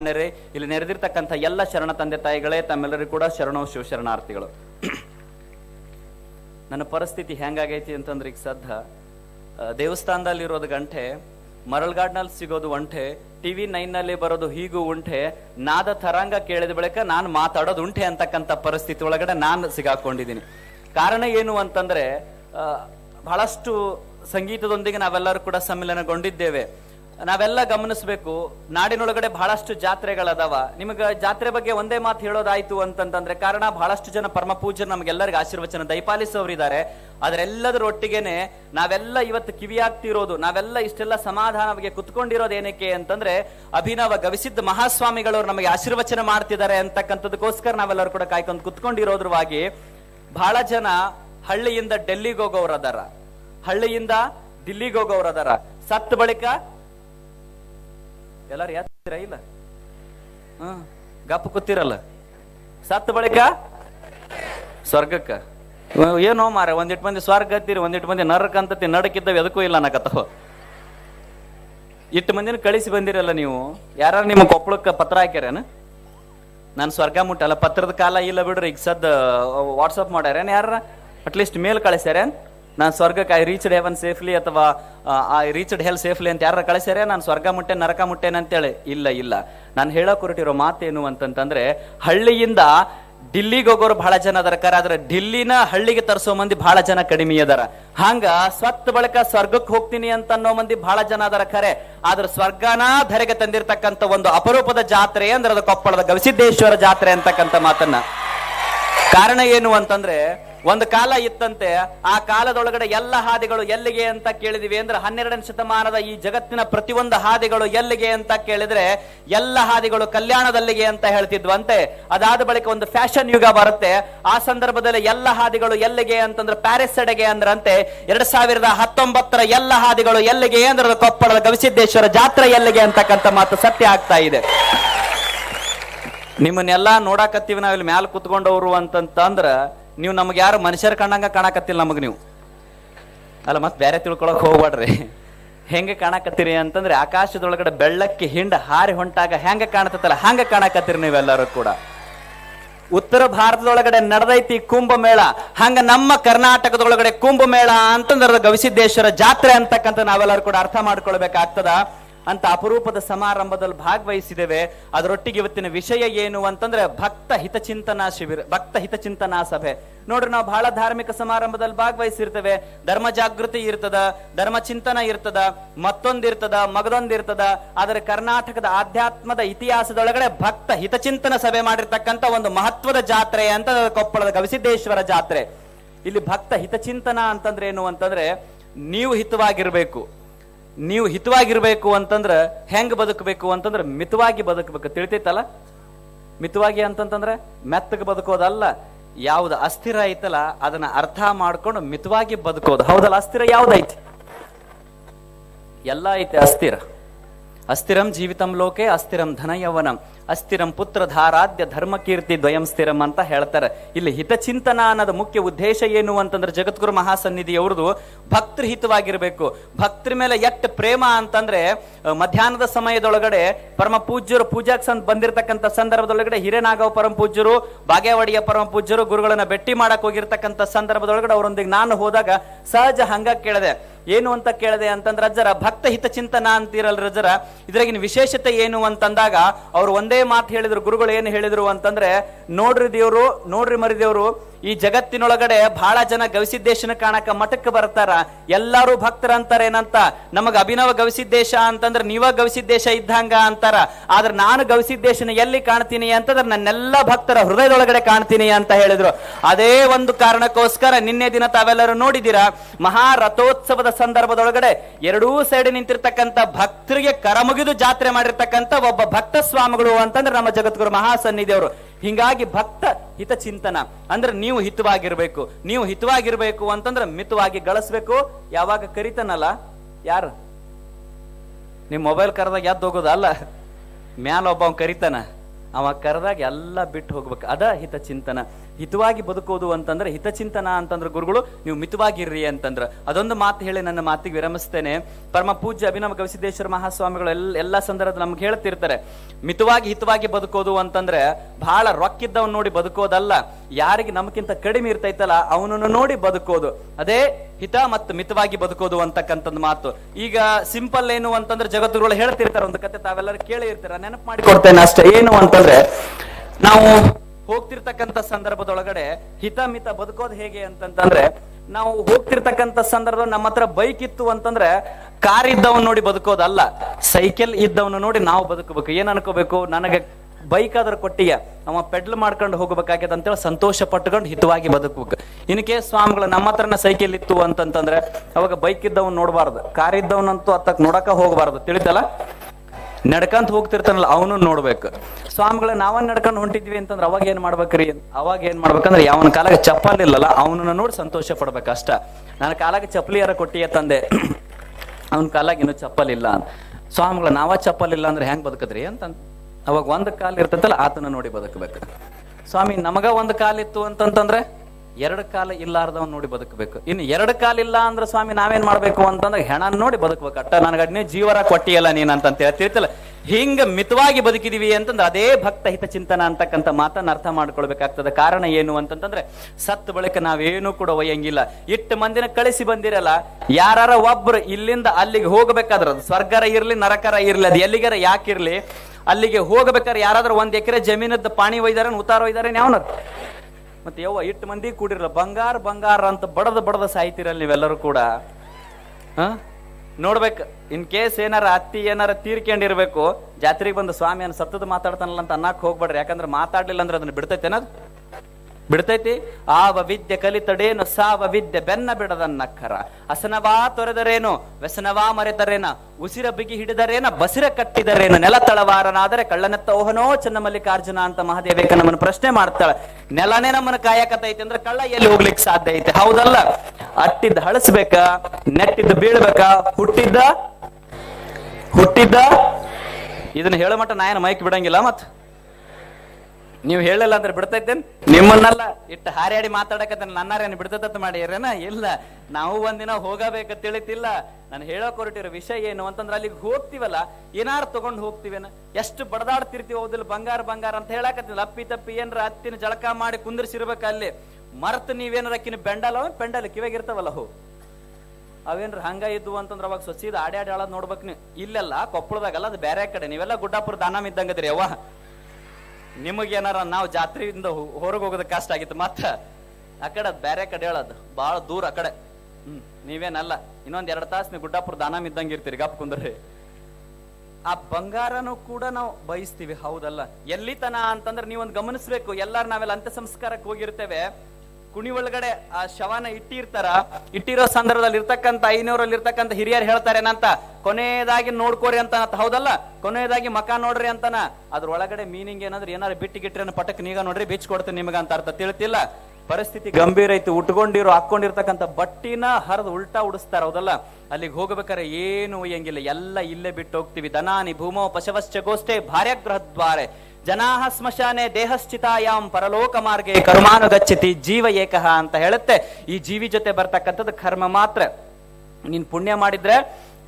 ಇಲ್ಲಿ ನೆರೆದಿರ್ತಕ್ಕಂಥ ಎಲ್ಲ ಶರಣ ತಂದೆ ತಾಯಿಗಳೇ ತಮ್ಮೆಲ್ಲರಿಗೂ ಕೂಡ ಶರಣೋ ಶಿವಶರಣಾರ್ಥಿಗಳು. ನನ್ನ ಪರಿಸ್ಥಿತಿ ಹೆಂಗಾಗೈತಿ ಅಂತಂದ್ರೆ ಈಗ ಸದ್ದ ದೇವಸ್ಥಾನದಲ್ಲಿ ದೇವಸ್ಥಾನದಲ್ಲಿರೋದು ಗಂಟೆ ಮರಳ್ಗಾಡ್ನಲ್ಲಿ ಸಿಗೋದು ಒಂಟೆ, ಟಿವಿ ನೈನ್ನಲ್ಲಿ ಬರೋದು ಹೀಗೂ ಉಂಟೆ, ನಾದ ತರಂಗ ಕೇಳಿದ ಬಳಿಕ ನಾನು ಮಾತಾಡೋದು ಉಂಟೆ ಅಂತಕ್ಕಂಥ ಪರಿಸ್ಥಿತಿ ಒಳಗಡೆ ನಾನು ಸಿಗಾಕೊಂಡಿದ್ದೀನಿ. ಕಾರಣ ಏನು ಅಂತಂದ್ರೆ ಬಹಳಷ್ಟು ಸಂಗೀತದೊಂದಿಗೆ ನಾವೆಲ್ಲರೂ ಕೂಡ ಸಮ್ಮಿಲನಗೊಂಡಿದ್ದೇವೆ. ನಾವೆಲ್ಲ ಗಮನಿಸಬೇಕು, ನಾಡಿನೊಳಗಡೆ ಬಹಳಷ್ಟು ಜಾತ್ರೆಗಳದಾವ. ನಿಮಗೆ ಜಾತ್ರೆ ಬಗ್ಗೆ ಒಂದೇ ಮಾತು ಹೇಳೋದಾಯ್ತು ಅಂತಂತಂದ್ರೆ, ಕಾರಣ ಬಹಳಷ್ಟು ಜನ ಪರಮ ಪೂಜ್ಯರು ನಮ್ಗೆಲ್ಲರಿಗೆ ಆಶೀರ್ವಚನ ದಯಪಾಲಿಸೋರಿದ್ದಾರೆ ಅದರೆಲ್ಲದರ ಒಟ್ಟಿಗೆನೆ ನಾವೆಲ್ಲ ಇವತ್ತು ಕಿವಿಯಾಗ್ತಿರೋದು, ನಾವೆಲ್ಲ ಇಷ್ಟೆಲ್ಲ ಸಮಾಧಾನವಾಗಿ ಕುತ್ಕೊಂಡಿರೋದು ಏನಕ್ಕೆ ಅಂತಂದ್ರೆ, ಅಭಿನವ ಗವಿಸಿದ್ದ ಮಹಾಸ್ವಾಮಿಗಳವ್ರು ನಮಗೆ ಆಶೀರ್ವಚನ ಮಾಡ್ತಿದ್ದಾರೆ ಅಂತಕ್ಕಂಥದಕ್ಕೋಸ್ಕರ ನಾವೆಲ್ಲರೂ ಕೂಡ ಕಾಯ್ಕೊಂಡು ಕುತ್ಕೊಂಡಿರೋದ್ರವಾಗಿ ಬಹಳ ಜನ ಹಳ್ಳಿಯಿಂದ ಡೆಲ್ಲಿಗೆ ಅದಾರ ಹಳ್ಳಿಯಿಂದ ದಿಲ್ಲಿಗೆ ಸತ್ತ ಬಳಿಕ ಎಲ್ಲಾರು ಯಾತ್ರ ಇಲ್ಲ? ಹ್ಮ್ ಗಪ್ಪ ಕೂತಿರಲ್ಲ. ಸತ್ತ ಬಳಿಕ? ಸ್ವರ್ಗಕ್ಕ. ಏನೋ ಮಾರ ಒಂದಿಟ್ಟು ಮಂದಿ ಸ್ವರ್ಗ ಹತ್ತೀರಿ ಒಂದಿಟ್ಟು ಮಂದಿ ನರಕ ಅಂತತಿ ನಡಕಿದ್ದವ ಎದಕ್ಕೂ ಇಲ್ಲ ಅನ್ನಕತ್ತವ ಇಟ್ಟು ಮಂದಿನ ಕಳಿಸಿ ಬಂದಿರಲ್ಲ ನೀವು. ಯಾರು ನಿಮ್ಮ ಕೊಪ್ಪಳಕ್ಕೆ ಪತ್ರ ಹಾಕ್ಯಾರೇನ? ನಾನು ಸ್ವರ್ಗ ಮುಟ್ಟಲ್ಲ ಪತ್ರದ ಕಾಲ ಇಲ್ಲ ಬಿಡ್ರಿ ಈಗ ಸದ್ ವಾಟ್ಸಪ್ ಮಾಡ್ಯಾರೇನು ಯಾರ ಅಟ್ಲೀಸ್ಟ್ ಮೇಲ್ ಕಳಿಸ್ಯಾರೇನ್? ನಾನು ಸ್ವರ್ಗಕ್ಕೆ ಐ ರೀಚ್ಡ್ ಹೆವನ್ ಸೇಫ್ಲಿ ಅಥವಾ ಐ ರೀಚ್ಡ್ ಹೆಲ್ ಸೇಫ್ಲಿ ಅಂತ ಯಾರ ಕಳಿಸ್ಯಾರೆ? ನಾನು ಸ್ವರ್ಗ ಮುಟ್ಟೆ, ನರಕ ಮುಟ್ಟೆನ ಅಂತೇಳಿ ಇಲ್ಲ ಇಲ್ಲ. ನಾನು ಹೇಳೋ ಹೊರಟಿರೋ ಮಾತೇನು ಅಂತಂತಂದ್ರೆ, ಹಳ್ಳಿಯಿಂದ ಡಿಲ್ಲಿಗೆ ಹೋಗೋರು ಬಹಳ ಜನ ಅದರ ಕರೆ, ಆದ್ರೆ ಡಿಲ್ಲಿನ ಹಳ್ಳಿಗೆ ತರಿಸೋ ಮಂದಿ ಬಹಳ ಜನ ಕಡಿಮೆ ಅದಾರ. ಹಂಗ ಸ್ವತ್ ಬಳಿಕ ಸ್ವರ್ಗಕ್ಕೆ ಹೋಗ್ತೀನಿ ಅಂತ ಅನ್ನೋ ಮಂದಿ ಬಹಳ ಜನ ಅದರ ಖರೆ ಆದ್ರೆ ಸ್ವರ್ಗನ ಧರೆಗೆ ತಂದಿರತಕ್ಕಂತ ಒಂದು ಅಪರೂಪದ ಜಾತ್ರೆ ಅಂದ್ರೆ ಅದು ಕೊಪ್ಪಳದ ಗವಿಸಿದ್ದೇಶ್ವರ ಜಾತ್ರೆ ಅಂತಕ್ಕಂಥ ಮಾತನ್ನ. ಕಾರಣ ಏನು ಅಂತಂದ್ರೆ ಒಂದು ಕಾಲ ಇತ್ತಂತೆ, ಆ ಕಾಲದೊಳಗಡೆ ಎಲ್ಲ ಹಾದಿಗಳು ಎಲ್ಲಿಗೆ ಅಂತ ಕೇಳಿದಿವಿ ಅಂದ್ರೆ ಹನ್ನೆರಡನೇ ಶತಮಾನದ ಈ ಜಗತ್ತಿನ ಪ್ರತಿಯೊಂದು ಹಾದಿಗಳು ಎಲ್ಲಿಗೆ ಅಂತ ಕೇಳಿದ್ರೆ ಎಲ್ಲ ಹಾದಿಗಳು ಕಲ್ಯಾಣದಲ್ಲಿಗೆ ಅಂತ ಹೇಳ್ತಿದ್ವಂತೆ. ಅದಾದ ಬಳಿಕ ಒಂದು ಫ್ಯಾಷನ್ ಯುಗ ಬರುತ್ತೆ. ಆ ಸಂದರ್ಭದಲ್ಲಿ ಎಲ್ಲ ಹಾದಿಗಳು ಎಲ್ಲಿಗೆ ಅಂತಂದ್ರೆ ಪ್ಯಾರಿಸ್ ಎಡೆಗೆ ಅಂದ್ರಂತೆ. ಎರಡ್ ಸಾವಿರದ ಹತ್ತೊಂಬತ್ತರ ಎಲ್ಲ ಹಾದಿಗಳು ಎಲ್ಲಿಗೆ ಅಂದ್ರೆ ಅದು ಕೊಪ್ಪಳದ ಗವಿಸಿದ್ದೇಶ್ವರ ಜಾತ್ರೆ ಎಲ್ಲಿಗೆ ಅಂತಕ್ಕಂಥ ಮಾತು ಸತ್ಯ ಆಗ್ತಾ ಇದೆ. ನಿಮ್ಮನ್ನೆಲ್ಲಾ ನೋಡಾಕತ್ತೀವಿ ನಾವಿಲ್ಲಿ ಮ್ಯಾಲ ಕುತ್ಕೊಂಡವ್ರು ಅಂತಂತಂದ್ರ ನೀವು ನಮ್ಗೆ ಯಾರು ಮನುಷ್ಯರ ಕಣ್ಣಂಗ ಕಾಣಕತ್ತಿಲ್ಲ ನಮಗ್ ನೀವು. ಅಲ್ಲ, ಮತ್ತೆ ಬೇರೆ ತಿಳ್ಕೊಳಕ್ ಹೋಗ್ಬೇಡ್ರಿ ಹೆಂಗ ಕಾಣಕತ್ತೀರಿ ಅಂತಂದ್ರೆ ಆಕಾಶದೊಳಗಡೆ ಬೆಳ್ಳಕ್ಕೆ ಹಿಂಡ ಹಾರಿ ಹೊಂಟಾಗ ಹೆಂಗ ಕಾಣತತ್ತಲ್ಲ ಹಂಗ ಕಾಣಕತ್ತೀರಿ ನೀವೆಲ್ಲರೂ ಕೂಡ. ಉತ್ತರ ಭಾರತದೊಳಗಡೆ ನಡೆದೈತಿ ಕುಂಭಮೇಳ, ಹಂಗ ನಮ್ಮ ಕರ್ನಾಟಕದೊಳಗಡೆ ಕುಂಭಮೇಳ ಅಂತಂದ್ರೆ ಗವಿಸಿದ್ದೇಶ್ವರ ಜಾತ್ರೆ ಅಂತಕ್ಕಂಥ ನಾವೆಲ್ಲರೂ ಕೂಡ ಅರ್ಥ ಮಾಡ್ಕೊಳ್ಬೇಕಾಗ್ತದ. ಅಂತ ಅಪರೂಪದ ಸಮಾರಂಭದಲ್ಲಿ ಭಾಗವಹಿಸಿದ್ದೇವೆ. ಅದರೊಟ್ಟಿಗೆ ಇವತ್ತಿನ ವಿಷಯ ಏನು ಅಂತಂದ್ರೆ ಭಕ್ತ ಹಿತಚಿಂತನಾ ಶಿಬಿರ, ಭಕ್ತ ಹಿತಚಿಂತನಾ ಸಭೆ. ನೋಡ್ರಿ ನಾವು ಬಹಳ ಧಾರ್ಮಿಕ ಸಮಾರಂಭದಲ್ಲಿ ಭಾಗವಹಿಸಿರ್ತೇವೆ. ಧರ್ಮ ಜಾಗೃತಿ ಇರ್ತದ, ಧರ್ಮ ಚಿಂತನ ಇರ್ತದ ಮತ್ತೊಂದಿರ್ತದ ಮಗದೊಂದಿರ್ತದ ಆದರೆ ಕರ್ನಾಟಕದ ಆಧ್ಯಾತ್ಮದ ಇತಿಹಾಸದೊಳಗಡೆ ಭಕ್ತ ಹಿತಚಿಂತನ ಸಭೆ ಮಾಡಿರ್ತಕ್ಕಂಥ ಒಂದು ಮಹತ್ವದ ಜಾತ್ರೆ ಅಂತ ಕೊಪ್ಪಳದ ಗವಿಸಿದ್ದೇಶ್ವರ ಜಾತ್ರೆ. ಇಲ್ಲಿ ಭಕ್ತ ಹಿತಚಿಂತನ ಅಂತಂದ್ರೆ ಏನು ಅಂತಂದ್ರೆ, ನೀವು ಹಿತವಾಗಿರ್ಬೇಕು. ನೀವು ಹಿತವಾಗಿರ್ಬೇಕು ಅಂತಂದ್ರೆ ಹೆಂಗ್ ಬದುಕಬೇಕು ಅಂತಂದ್ರೆ ಮಿತವಾಗಿ ಬದುಕಬೇಕು. ತಿಳಿತೈತಲ್ಲ? ಮಿತವಾಗಿ ಅಂತಂತಂದ್ರೆ ಮೆತ್ತಗೆ ಬದುಕೋದಲ್ಲ, ಯಾವ್ದು ಅಸ್ಥಿರ ಐತಲ್ಲ, ಅದನ್ನ ಅರ್ಥ ಮಾಡ್ಕೊಂಡು ಮಿತವಾಗಿ ಬದುಕೋದು. ಹೌದಲ್ಲ? ಅಸ್ಥಿರ ಯಾವ್ದೈತಿ ಎಲ್ಲ ಐತೆ ಅಸ್ಥಿರ. ಅಸ್ಥಿರಂ ಜೀವಿತಂ ಲೋಕೆ ಅಸ್ಥಿರಂ ಧನಯವನಂ. ಅಸ್ಥಿರಂ ಪುತ್ರ ಧಾರಾಧ್ಯ ಧರ್ಮ ಕೀರ್ತಿ ದ್ವಯಂ ಸ್ಥಿರಂ ಅಂತ ಹೇಳ್ತಾರೆ. ಇಲ್ಲಿ ಹಿತಚಿಂತನ ಅನ್ನೋದು ಮುಖ್ಯ ಉದ್ದೇಶ ಏನು ಅಂತಂದ್ರೆ ಜಗದ್ಗುರು ಮಹಾಸನ್ನಿಧಿ ಅವ್ರದು ಭಕ್ತೃ ಹಿತವಾಗಿರಬೇಕು ಭಕ್ತರ ಮೇಲೆ ಎಷ್ಟು ಪ್ರೇಮ ಅಂತಂದ್ರೆ ಮಧ್ಯಾಹ್ನದ ಸಮಯದೊಳಗಡೆ ಪರಮ ಪೂಜ್ಯರು ಪೂಜಾಕ್ ಸಂತ ಬಂದಿರತಕ್ಕಂಥ ಸಂದರ್ಭದೊಳಗಡೆ ಹಿರೇನಾಗವ ಪರಮ ಪೂಜ್ಯರು ಬಾಗೇವಾಡಿಯ ಪರಮ ಪೂಜ್ಯರು ಗುರುಗಳನ್ನ ಭೇಟಿ ಮಾಡಕ್ ಹೋಗಿರ್ತಕ್ಕಂಥ ಸಂದರ್ಭದೊಳಗಡೆ ಅವರೊಂದಿಗೆ ನಾನು ಹೋದಾಗ ಸಹಜ ಹಂಗ ಕೇಳಿದೆ. ಏನು ಅಂತ ಕೇಳಿದೆ ಅಂತಂದ್ರೆ ರಜರ ಭಕ್ತ ಹಿತಚಿಂತನ ಅಂತೀರಲ್ ರಜ್ಜರ ಇದ್ರಾಗಿನ ವಿಶೇಷತೆ ಏನು ಅಂತಂದಾಗ, ಅವ್ರು ಒಂದೇ ಮಾತು ಹೇಳಿದ್ರು, ಗುರುಗಳು ಏನು ಹೇಳಿದ್ರು ಅಂತಂದ್ರೆ, ನೋಡ್ರಿ ದೇವ್ರು, ನೋಡ್ರಿ ಮರಿ ದೇವ್ರು ಈ ಜಗತ್ತಿನೊಳಗಡೆ ಬಹಳ ಜನ ಗವಿಸಿದ್ದೇಶನ ಕಾಣಕ ಮಠಕ್ಕೆ ಬರ್ತಾರ. ಎಲ್ಲಾರು ಭಕ್ತರ ಅಂತಾರ ಏನಂತ ನಮಗ ಅಭಿನವ ಗವಿಸಿದ್ದೇಶ ಅಂತಂದ್ರೆ, ನೀವ ಗವಿಸಿದ್ದೇಶ ಇದ್ದಂಗ ಅಂತಾರ. ಆದ್ರೆ ನಾನು ಗವಿಸಿದ್ದೇಶನ ಎಲ್ಲಿ ಕಾಣ್ತೀನಿ ಅಂತಂದ್ರೆ, ನನ್ನೆಲ್ಲ ಭಕ್ತರ ಹೃದಯದೊಳಗಡೆ ಕಾಣ್ತೀನಿ ಅಂತ ಹೇಳಿದ್ರು. ಅದೇ ಒಂದು ಕಾರಣಕ್ಕೋಸ್ಕರ ನಿನ್ನೆ ದಿನ ತಾವೆಲ್ಲರೂ ನೋಡಿದ್ದೀರಾ ಮಹಾರಥೋತ್ಸವದ ಸಂದರ್ಭದೊಳಗಡೆ ಎರಡೂ ಸೈಡ್ ನಿಂತಿರ್ತಕ್ಕಂಥ ಭಕ್ತರಿಗೆ ಕರಮುಗಿದು ಜಾತ್ರೆ ಮಾಡಿರ್ತಕ್ಕಂಥ ಒಬ್ಬ ಭಕ್ತ ಸ್ವಾಮಿಗಳು ಅಂತಂದ್ರೆ ನಮ್ಮ ಜಗದ್ಗುರು ಮಹಾಸನ್ನಿಧಿಯವರು. ಹಿಂಗಾಗಿ ಭಕ್ತ ಹಿತ ಚಿಂತನ. ಅಂದ್ರೆ ನೀವು ಹಿತವಾಗಿರ್ಬೇಕು. ನೀವು ಹಿತವಾಗಿರ್ಬೇಕು ಅಂತಂದ್ರೆ ಮಿತವಾಗಿ ಗಳಿಸ್ಬೇಕು. ಯಾವಾಗ ಕರಿತಾನಲ್ಲ? ಯಾರು? ನಿಮ್ ಮೊಬೈಲ್ ಕರೆದಾಗ ಯಾವ್ದು ಹೋಗೋದಲ್ಲ ಮ್ಯಾಲ ಒಬ್ಬ ಕರಿತಾನ. ಅವ ಕರೆದಾಗ ಎಲ್ಲ ಬಿಟ್ಟು ಹೋಗ್ಬೇಕು. ಅದ ಹಿತ ಚಿಂತನ. ಹಿತವಾಗಿ ಬದುಕೋದು ಅಂತಂದ್ರೆ ಹಿತಚಿಂತನ ಅಂತಂದ್ರೆ ಗುರುಗಳು, ನೀವು ಮಿತವಾಗಿರ್ರಿ ಅಂತಂದ್ರೆ. ಅದೊಂದು ಮಾತು ಹೇಳಿ ನನ್ನ ಮಾತಿಗೆ ವಿರಮಿಸ್ತೇನೆ. ಪರಮ ಪೂಜ್ಯ ಅಭಿನವ ಗವಿಸಿದ್ದೇಶ್ವರ ಮಹಾಸ್ವಾಮಿಗಳು ಎಲ್ಲ, ಎಲ್ಲಾ ಸಂದರ್ಭದಲ್ಲಿ ನಮ್ಗೆ ಹೇಳ್ತಿರ್ತಾರೆ, ಮಿತವಾಗಿ ಹಿತವಾಗಿ ಬದುಕೋದು ಅಂತಂದ್ರೆ ಬಹಳ ರೊಕ್ಕಿದ್ದವನ್ ನೋಡಿ ಬದುಕೋದಲ್ಲ. ಯಾರಿಗೆ ನಮಗಿಂತ ಕಡಿಮೆ ಇರ್ತೈತಲ್ಲ, ಅವನನ್ನು ನೋಡಿ ಬದುಕೋದು. ಅದೇ ಹಿತ ಮತ್ತು ಮಿತವಾಗಿ ಬದುಕೋದು ಅಂತಕ್ಕಂಥದ್ದು ಮಾತು. ಈಗ ಸಿಂಪಲ್ ಏನು ಅಂತಂದ್ರೆ ಜಗತ್ತುಗಳು ಹೇಳ್ತಿರ್ತಾರೆ, ಒಂದು ಕತೆ ತಾವೆಲ್ಲರೂ ಕೇಳಿ ಇರ್ತೀರ ನೆನಪು ಮಾಡಿ ಕೊಡ್ತೇನೆ ಅಷ್ಟೇ. ಏನು ಅಂತಂದ್ರೆ, ನಾವು ಹೋಗ್ತಿರ್ತಕ್ಕಂಥ ಸಂದರ್ಭದೊಳಗಡೆ ಹಿತ ಮಿತ ಬದುಕೋದು ಹೇಗೆ ಅಂತಂತಂದ್ರೆ, ನಾವು ಹೋಗ್ತಿರ್ತಕ್ಕಂಥ ಸಂದರ್ಭ ನಮ್ಮ ಹತ್ರ ಬೈಕ್ ಇತ್ತು ಅಂತಂದ್ರೆ, ಕಾರ್ ಇದ್ದವನ್ ನೋಡಿ ಬದುಕೋದಲ್ಲ. ಸೈಕಲ್ ಇದ್ದವನು ನೋಡಿ ನಾವು ಬದುಕಬೇಕು. ಏನ್ ಅನ್ಕೋಬೇಕು? ನನಗೆ ಬೈಕ್ ಆದ್ರ ಕೊಟ್ಟಿಗೆ ಅವ ಪೆಡ್ಲ್ ಮಾಡ್ಕೊಂಡು ಹೋಗ್ಬೇಕಾಗ್ಯದ ಅಂತೇಳಿ ಸಂತೋಷ ಪಟ್ಟುಕೊಂಡು ಹಿತವಾಗಿ ಬದುಕಬೇಕು. ಇನ್ ಸ್ವಾಮಿಗಳು ನಮ್ಮ ಹತ್ರನ ಸೈಕಲ್ ಇತ್ತು ಅಂತಂತಂದ್ರೆ, ಅವಾಗ ಬೈಕ್ ಇದ್ದವನ್ ನೋಡಬಾರ್ದು. ಕಾರ್ ಇದ್ದವನಂತೂ ಅತ್ತಕ್ ನೋಡಕ ಹೋಗಬಾರ್ದು. ತಿಳಿತಲ್ಲ? ನಡ್ಕಂತ ಹೋಗ್ತಿರ್ತಾನಲ್ಲ, ಅವನು ನೋಡ್ಬೇಕು. ಸ್ವಾಮಿಗಳ, ನಾವನ್ ನಡ್ಕೊಂಡು ಹೊಂಟಿದ್ವಿ ಅಂತಂದ್ರೆ ಅವಾಗ ಏನ್ ಮಾಡ್ಬೇಕ್ರಿ? ಅವಾಗ ಏನ್ ಮಾಡ್ಬೇಕಂದ್ರೆ, ಯಾವನ ಕಾಲಾಗ ಚಪ್ಪಲಿ ಇಲ್ಲಲ್ಲ, ಅವನನ್ನ ನೋಡಿ ಸಂತೋಷ ಪಡ್ಬೇಕು ಅಷ್ಟ. ನನ್ನ ಕಾಲಾಗ ಚಪ್ಪಲಿ ಯಾರ ಕೊಟ್ಟಿಯ ತಂದೆ. ಅವನ ಕಾಲಾಗ ಇನ್ನು ಚಪ್ಪಲ್ ಇಲ್ಲ ಸ್ವಾಮಿಗಳ, ನಾವ ಚಪ್ಪಲ್ ಇಲ್ಲ ಅಂದ್ರೆ ಹೆಂಗ್ ಬದುಕದ್ರಿ ಅಂತ ಅವಾಗ ಒಂದ್ ಕಾಲ್ ಇರ್ತೈತಲ್ಲ, ಆತನ ನೋಡಿ ಬದುಕಬೇಕು. ಸ್ವಾಮಿ, ನಮಗ ಒಂದ್ ಕಾಲಿತ್ತು ಅಂತಂತಂದ್ರೆ? ಎರಡು ಕಾಲ ಇಲ್ಲಾರ್ದವನ್ ನೋಡಿ ಬದುಕಬೇಕು. ಇನ್ನು ಎರಡು ಕಾಲ ಇಲ್ಲ ಅಂದ್ರೆ ಸ್ವಾಮಿ ನಾವೇನ್ ಮಾಡ್ಬೇಕು ಅಂತಂದ್ರೆ ಹೆಣ ನೋಡಿ ಬದುಕಬೇಕು. ಅಟ್ಟ ನನಗಡ್ನೇ ಜೀವರ ಕೊಟ್ಟಿಯಲ್ಲ ನೀನ್ ಅಂತ ಹೇಳ್ತಿರ್ತಲ್ಲ ಹಿಂಗ ಮಿತವಾಗಿ ಬದುಕಿದೀವಿ ಅಂತಂದ್ರೆ ಅದೇ ಭಕ್ತ ಹಿತ ಚಿಂತನ ಅಂತಕ್ಕಂಥ ಮಾತನ್ನ ಅರ್ಥ ಮಾಡ್ಕೊಳ್ಬೇಕಾಗ್ತದೆ. ಕಾರಣ ಏನು ಅಂತಂತಂದ್ರೆ ಸತ್ ಬಳಿಕ ನಾವೇನು ಕೂಡ ಒಯ್ಯಂಗಿಲ್ಲ. ಇಟ್ಟು ಮಂದಿನ ಕಳಿಸಿ ಬಂದಿರಲ್ಲ ಯಾರ ಒಬ್ರು ಇಲ್ಲಿಂದ ಅಲ್ಲಿಗೆ ಹೋಗ್ಬೇಕಾದ್ರೆ ಅದು ಸ್ವರ್ಗರ ಇರ್ಲಿ, ನರಕರ ಇರ್ಲಿ, ಅದು ಎಲ್ಲಿಗರ ಯಾಕಿರ್ಲಿ, ಅಲ್ಲಿಗೆ ಹೋಗ್ಬೇಕಾದ್ರೆ ಯಾರಾದ್ರೂ ಒಂದ್ ಎಕರೆ ಜಮೀನದ ಪಾಣಿ ಒಯ್ದಾರ ಉತ್ತಾರ ಒಯ್ದಾರ ಯಾವನ ಮತ್ತೆ ಯಾವ ಇಟ್ಟು ಮಂದಿ ಕೂಡಿರಲ್ಲ ಬಂಗಾರ ಬಂಗಾರ ಅಂತ ಬಡದ ಬಡದ ಸಾಯ್ತಿರಲ್ಲ ನೀವೆಲ್ಲರೂ ಕೂಡ. ಹ? ನೋಡ್ಬೇಕು. ಇನ್ ಕೇಸ್ ಏನಾರ ಅತ್ತಿ ಏನಾರ ತೀರ್ಕೊಂಡಿರ್ಬೇಕು, ಜಾತ್ರೆಗೆ ಬಂದು ಸ್ವಾಮಿ ಅನ್ನ ಸತ್ತದ ಮಾತಾಡ್ತಾನಲ್ಲ ಅಂತ ಅನ್ನಕ್ ಹೋಗ್ಬೇಡ್ರಿ. ಯಾಕಂದ್ರೆ ಮಾತಾಡ್ಲಿಲ್ಲ ಅಂದ್ರೆ ಅದನ್ನ ಬಿಡ್ತೈತೇನದು? ಬಿಡ್ತೈತಿ? ಆ ವಿದ್ಯೆ ಕಲಿತಡೇನು, ಸಾವ ವಿದ್ಯೆ ಬೆನ್ನ ಬಿಡದನ್ನಕ್ಕರ ಅಸನವಾ ತೊರೆದರೇನು? ವ್ಯಸನವಾ ಮರೆತರೇನ? ಉಸಿರ ಬಿಗಿ ಹಿಡಿದರೇನ? ಬಸಿರ ಕಟ್ಟಿದರೇನ? ನೆಲ ತಳವಾರನಾದರೆ ಕಳ್ಳನೆತ್ತ ಓಹನೋ ಚನ್ನಮಲ್ಲಿಕಾರ್ಜುನ ಅಂತ ಮಹಾದೇವೇಕ ನಮ್ಮನ್ನು ಪ್ರಶ್ನೆ ಮಾಡ್ತಾಳೆ. ನೆಲನೇ ನಮ್ಮನ್ನ ಕಾಯಕತೈತಿ ಅಂದ್ರೆ ಕಳ್ಳ ಎಲ್ಲಿ ಹೋಗ್ಲಿಕ್ಕೆ ಸಾಧ್ಯ ಐತೆ? ಹೌದಲ್ಲ? ಅಟ್ಟಿದ್ದ ಹಳಸ್ಬೇಕ? ನೆಟ್ಟಿದ್ದ ಬೀಳ್ಬೇಕ? ಹುಟ್ಟಿದ್ದ? ಹುಟ್ಟಿದ್ದ? ಇದನ್ನ ಹೇಳೋ ಮಟ್ಟ ನಾ ಮೈಕ್ ಬಿಡಂಗಿಲ್ಲ ಮತ್? ನೀವು ಹೇಳಲ್ಲ ಅಂದ್ರೆ ಬಿಡ್ತೈತೇನ್ ನಿಮ್ಮನ್ನೆಲ್ಲ ಇಟ್ಟು ಹಾರ್ಯಾಡಿ ಮಾತಾಡಕತ್ತೇನೆ ನನ್ನಾರೇನು ಬಿಡ್ತೈತ ಮಾಡ್ಯಾರೇನ ಇಲ್ಲ. ನಾವು ಒಂದಿನ ಹೋಗಬೇಕ ತಿಳಿತಿಲ್ಲ. ನಾನು ಹೇಳಕ್ ಹೊರಟಿರೋ ವಿಷಯ ಏನು ಅಂತಂದ್ರೆ ಅಲ್ಲಿಗೆ ಹೋಗ್ತಿವಲ್ಲ, ಏನಾರ ತಗೊಂಡು ಹೋಗ್ತಿವೇನ? ಎಷ್ಟು ಬಡದಾಡ್ತಿರ್ತೀವಿ ಹೌದಿಲ್ಲ, ಬಂಗಾರ ಬಂಗಾರ ಅಂತ ಹೇಳಕತ್ತಿಲ್ಲ ಅಪ್ಪಿ ತಪ್ಪಿ ಏನ್ರ ಹತ್ತಿನ ಜಳಕ ಮಾಡಿ ಕುಂದಿರ್ಸಿರ್ಬೇಕ ಅಲ್ಲಿ. ಮರ್ತ್ ನೀವೇನಾರ ಅಕ್ಕಿನ ಬೆಂಡಲ್? ಬೆಂಡಲ್ ಕಿವಾಗಿರ್ತಾವಲ್ಲ ಹೋ. ಅವೇನ್ರ ಹಂಗ ಇದ್ವು ಅಂತಂದ್ರ ಅವಾಗ ಸೊಸಿದ ಆಡಿ ಆಡಿ ಆಳದ್ ನೋಡ್ಬೇಕು ನೀವು. ಇಲ್ಲೆಲ್ಲ ಕೊಪ್ಪಳದಾಗಲ್ಲ ಅದು ಬೇರೆ ಕಡೆ. ನೀವೆಲ್ಲ ಗುಡ್ಡಾಪುರ ದಾನಮ್ ಇದ್ದಂಗದ್ರಿ ಅವ್ವ. ನಿಮಗೇನಾರ ನಾವು ಜಾತ್ರೆಯಿಂದ ಹೊರಗೆ ಹೋಗೋದು ಕಷ್ಟ ಆಗಿತ್ತು, ಮತ್ತ ಆ ಕಡೆ ಬೇರೆ ಕಡೆ ಹೇಳೋದು ಬಹಳ ದೂರ ಆ ಕಡೆ. ಹ್ಮ್, ನೀವೇನಲ್ಲ, ಇನ್ನೊಂದ್ ಎರಡ್ ತಾಸು ನೀವು ಗುಡ್ಡಾಪುರ ದಾನ ಇದ್ದಂಗೆ ಇರ್ತೀರಿ, ಗಪ್ ಕುಂದ್ರಿ. ಆ ಬಂಗಾರನು ಕೂಡ ನಾವು ಬಯಸ್ತೀವಿ, ಹೌದಲ್ಲ? ಎಲ್ಲಿತನ ಅಂತಂದ್ರೆ ನೀವೊಂದು ಗಮನಿಸ್ಬೇಕು, ಎಲ್ಲಾರು ನಾವೆಲ್ಲ ಅಂತ್ಯ ಸಂಸ್ಕಾರಕ್ಕೆ ಹೋಗಿರ್ತೇವೆ. ಕುಣಿ ಒಳಗಡೆ ಆ ಶವನ ಇಟ್ಟಿರ್ತಾರ, ಇಟ್ಟಿರೋ ಸಂದರ್ಭದಲ್ಲಿ ಇರ್ತಕ್ಕಂತ ಐನೂರಲ್ಲಿ ಇರ್ತಕ್ಕಂತ ಹಿರಿಯರು ಹೇಳ್ತಾರೇನಂತ ಕೊನೆಯದಾಗಿ ನೋಡ್ಕೋರಿ ಅಂತ ಹೌದಲ್ಲ? ಕೊನೆಯದಾಗಿ ಮಕ ನೋಡ್ರಿ ಅಂತನ? ಅದ್ರ ಒಳಗಡೆ ಮೀನಿಂಗ್ ಏನಾದ್ರೆ ಏನಾರು ಬಿಟ್ಟು ಗಿಟ್ರಿ ಪಟಕ್ ನೀಗ ನೋಡ್ರಿ ಬಿಚ್ ಕೊಡ್ತೀನಿ ನಿಮಗೆ ಅಂತ ಅರ್ಥ. ತಿಳ್ತಿಲ್ಲ? ಪರಿಸ್ಥಿತಿ ಗಂಭೀರ ಐತಿ, ಉಟ್ಕೊಂಡಿರೋ ಹಾಕೊಂಡಿರ್ತಕ್ಕಂಥ ಬಟ್ಟಿನ ಹರಿದು ಉಲ್ಟಾ ಉಡಿಸ್ತಾರ, ಹೌದಲ್ಲ? ಅಲ್ಲಿಗೆ ಹೋಗ್ಬೇಕಾರೆ ಏನು ಒಯ್ಯಂಗಿಲ್ಲ, ಎಲ್ಲ ಇಲ್ಲೇ ಬಿಟ್ಟು ಹೋಗ್ತೀವಿ. ದನಾನಿ ಭೂಮೋ ಪಶವಶ್ಚ ಗೋಷ್ಠೆ ಭಾರ್ಯಗೃಹದ್ವಾರೆ. ಜನಾಹ ಸ್ಮಶಾನೆ ದೇಹಶ್ಚಿತಾಯಾಮ್ ಪರಲೋಕ ಮಾರ್ಗೆ ಕರ್ಮಾನುಗಚ್ಚತಿ ಜೀವ ಏಕಃ ಅಂತ ಹೇಳುತ್ತೆ. ಈ ಜೀವಿ ಜೊತೆ ಬರ್ತಕ್ಕಂಥದ್ದು ಕರ್ಮ ಮಾತ್ರ. ನೀನ್ ಪುಣ್ಯ ಮಾಡಿದ್ರೆ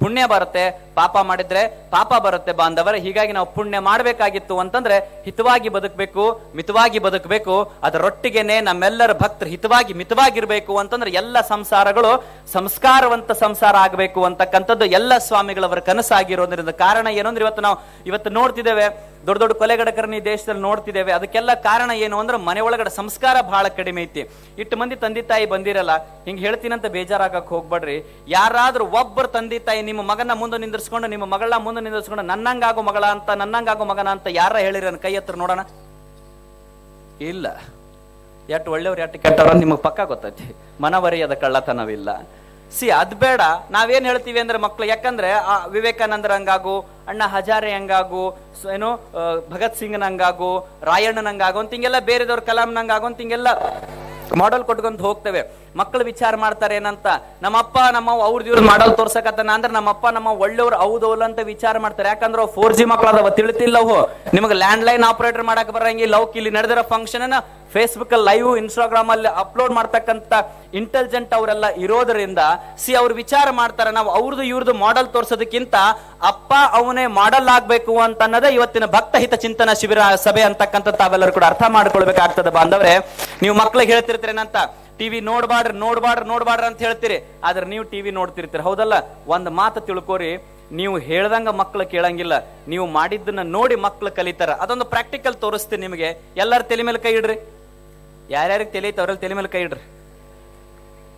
ಪುಣ್ಯ ಬರುತ್ತೆ, ಪಾಪ ಮಾಡಿದ್ರೆ ಪಾಪ ಬರುತ್ತೆ ಬಾಂಧವರ. ಹೀಗಾಗಿ ನಾವು ಪುಣ್ಯ ಮಾಡಬೇಕಾಗಿತ್ತು ಅಂತಂದ್ರೆ ಹಿತವಾಗಿ ಬದುಕಬೇಕು, ಮಿತವಾಗಿ ಬದುಕಬೇಕು. ಅದರೊಟ್ಟಿಗೆನೆ ನಮ್ಮೆಲ್ಲರ ಭಕ್ತರು ಹಿತವಾಗಿ ಮಿತವಾಗಿರ್ಬೇಕು ಅಂತಂದ್ರೆ ಎಲ್ಲ ಸಂಸಾರಗಳು ಸಂಸ್ಕಾರವಂತ ಸಂಸಾರ ಆಗಬೇಕು ಅಂತಕ್ಕಂಥದ್ದು ಎಲ್ಲ ಸ್ವಾಮಿಗಳವರ ಕನಸಾಗಿರೋದ್ರಿಂದ ಕಾರಣ ಏನು ಇವತ್ತು ನಾವು, ಇವತ್ತು ನೋಡ್ತಿದ್ದೇವೆ ದೊಡ್ಡ ದೊಡ್ಡ ಕೊಲೆಗಡಕರನ್ನ ಈ ದೇಶದಲ್ಲಿ ನೋಡ್ತಿದ್ದೇವೆ. ಅದಕ್ಕೆಲ್ಲ ಕಾರಣ ಏನು ಅಂದ್ರೆ ಮನೆ ಒಳಗಡೆ ಸಂಸ್ಕಾರ ಬಹಳ ಕಡಿಮೆ ಐತಿ. ಇಟ್ಟು ಮಂದಿ ತಂದೆ ತಾಯಿ ಬಂದಿರಲ್ಲ, ಹಿಂಗ್ ಹೇಳ್ತೀನಂತ ಬೇಜಾರಾಗಕ್ ಹೋಗ್ಬೇಡ್ರಿ. ಯಾರಾದ್ರೂ ಒಬ್ಬರು ತಂದೆ ತಾಯಿ ನಿಮ್ಮ ಮಗನ ಮುಂದೆ ನಿಂದಿರ್ಸ್ಕೊಂಡು, ನಿಮ್ಮ ಮಗಳ ಮುಂದೆ ನಿಂದಿರ್ಸ್ಕೊಂಡು ನನ್ನಂಗಾಗೋ ಮಗಳ ಅಂತ, ನನ್ನಂಗಾಗೋ ಮಗನ ಅಂತ ಯಾರ ಹೇಳಿರ ಕೈ ಹತ್ರ ನೋಡೋಣ? ಇಲ್ಲ. ಎಟ್ ಒಳ್ಳೆಯವ್ರು ಎಟ್ಟು ಕೆಟ್ಟವ್ರ ನಿಮಗೆ ಪಕ್ಕ ಗೊತ್ತೈತಿ. ಮನವರಿಯದ ಕಳ್ಳತನವಿಲ್ಲ. ಸಿ, ಅದ್ ಬೇಡ. ನಾವೇನ್ ಹೇಳ್ತೀವಿ ಅಂದ್ರೆ ಮಕ್ಳು, ಯಾಕಂದ್ರೆ, ಆ, ವಿವೇಕಾನಂದರ ಹಂಗಾಗು, ಅಣ್ಣ ಹಜಾರೆ ಹಂಗಾಗು ಏನು ಭಗತ್ ಭಗತ್ ಸಿಂಗ್ನ ಹಂಗಾಗು ರಾಯಣ್ಣನಂಗಾಗು ಅಂತ ಹಿಂಗೆಲ್ಲ ಬೇರೆದವ್ರ ಕಲಾಂನಂಗಾಗು ಅಂತ ಹಿಂಗೆಲ್ಲ ಮಾಡೆಲ್ ಕೊಟ್ಕೊಂಡು ಹೋಗ್ತೇವೆ. ಮಕ್ಕಳು ವಿಚಾರ ಮಾಡ್ತಾರೆ ಏನಂತ, ನಮ್ಮಪ್ಪ ನಮ್ಮ ಅವ್ರದ್ದು ಇವ್ರದ್ದು ಮಾಡಲ್ ತೋರ್ಸಕತ್ತಾನ ಅಂದ್ರೆ ನಮ್ಮಪ್ಪ, ನಮ್ಮ ಒಳ್ಳೆಯವ್ರು ಹೌದೌಲ್ ಅಂತ ವಿಚಾರ ಮಾಡ್ತಾರೆ. ಯಾಕಂದ್ರೆ ಫೋರ್ ಜಿ ಮಕ್ಳು ಅದಾವ ತಿಳಿತಿಲ್ಲ ಅವು ನಿಮಗೆ ಲ್ಯಾಂಡ್ ಲೈನ್ ಆಪರೇಟರ್ ಮಾಡಕ್ ಬರಂಗಿಲ್ಲ. ಅವಕ್ಕೆ ಇಲ್ಲಿ ನಡೆದಿರೋ ಫಂಕ್ಷನ್ ಅನ್ನ ಫೇಸ್ಬುಕ್ ಅಲ್ಲಿ ಲೈವ್ ಇನ್ಸ್ಟಾಗ್ರಾಮ್ ಅಲ್ಲಿ ಅಪ್ಲೋಡ್ ಮಾಡ್ತಕ್ಕಂತ ಇಂಟೆಲಿಜೆಂಟ್ ಅವರೆಲ್ಲ ಇರೋದ್ರಿಂದ ಸಿ ಅವ್ರು ವಿಚಾರ ಮಾಡ್ತಾರೆ, ನಾವು ಅವ್ರದ್ದು ಇವ್ರದ್ದು ಮಾಡೆಲ್ ತೋರ್ಸೋದಕ್ಕಿಂತ ಅಪ್ಪ ಅವನೇ ಮಾಡಲ್ ಆಗ್ಬೇಕು ಅಂತ ಅನ್ನೋದೇ ಇವತ್ತಿನ ಭಕ್ತ ಹಿತ ಚಿಂತನ ಶಿಬಿರ ಸಭೆ ಅಂತಕ್ಕಂಥ ತಾವೆಲ್ಲರೂ ಕೂಡ ಅರ್ಥ ಮಾಡ್ಕೊಳ್ಬೇಕಾಗ್ತದೆ, ಬಾಂಧವ್ರೆ. ನೀವು ಮಕ್ಳಿಗೆ ಹೇಳ್ತಿರ್ತೀರೇನಂತ ಟಿವಿ ನೋಡ್ಬಾಡ್ರಿ ನೋಡ್ಬಾಡ್ರಿ ನೋಡ್ಬಾಡ್ರಿ ಅಂತ ಹೇಳ್ತೀರಿ. ಆದ್ರೆ ನೀವು ಟಿವಿ ನೋಡ್ತಿರ್ತೀರಿ. ಹೌದಲ್ಲ? ಒಂದ್ ಮಾತು ತಿಳ್ಕೊರಿ. ನೀವು ಹೇಳ್ದಂಗ ಮಕ್ಳು ಕೇಳಂಗಿಲ್ಲ. ನೀವು ಮಾಡಿದ್ದನ್ನ ನೋಡಿ ಮಕ್ಳು ಕಲಿತಾರ. ಅದೊಂದು ಪ್ರಾಕ್ಟಿಕಲ್ ತೋರಿಸ್ತೀನಿ ನಿಮಗೆ. ಎಲ್ಲರ ತಲೆ ಮೇಲೆ ಕೈ ಇಡ್ರಿ. ಯಾರ್ಯಾರಿಗೆ ತಲೆ ಐತೆ ಅವ್ರಲ್ಲಿ ತಲೆ ಮೇಲೆ ಕೈ ಇಡ್ರಿ.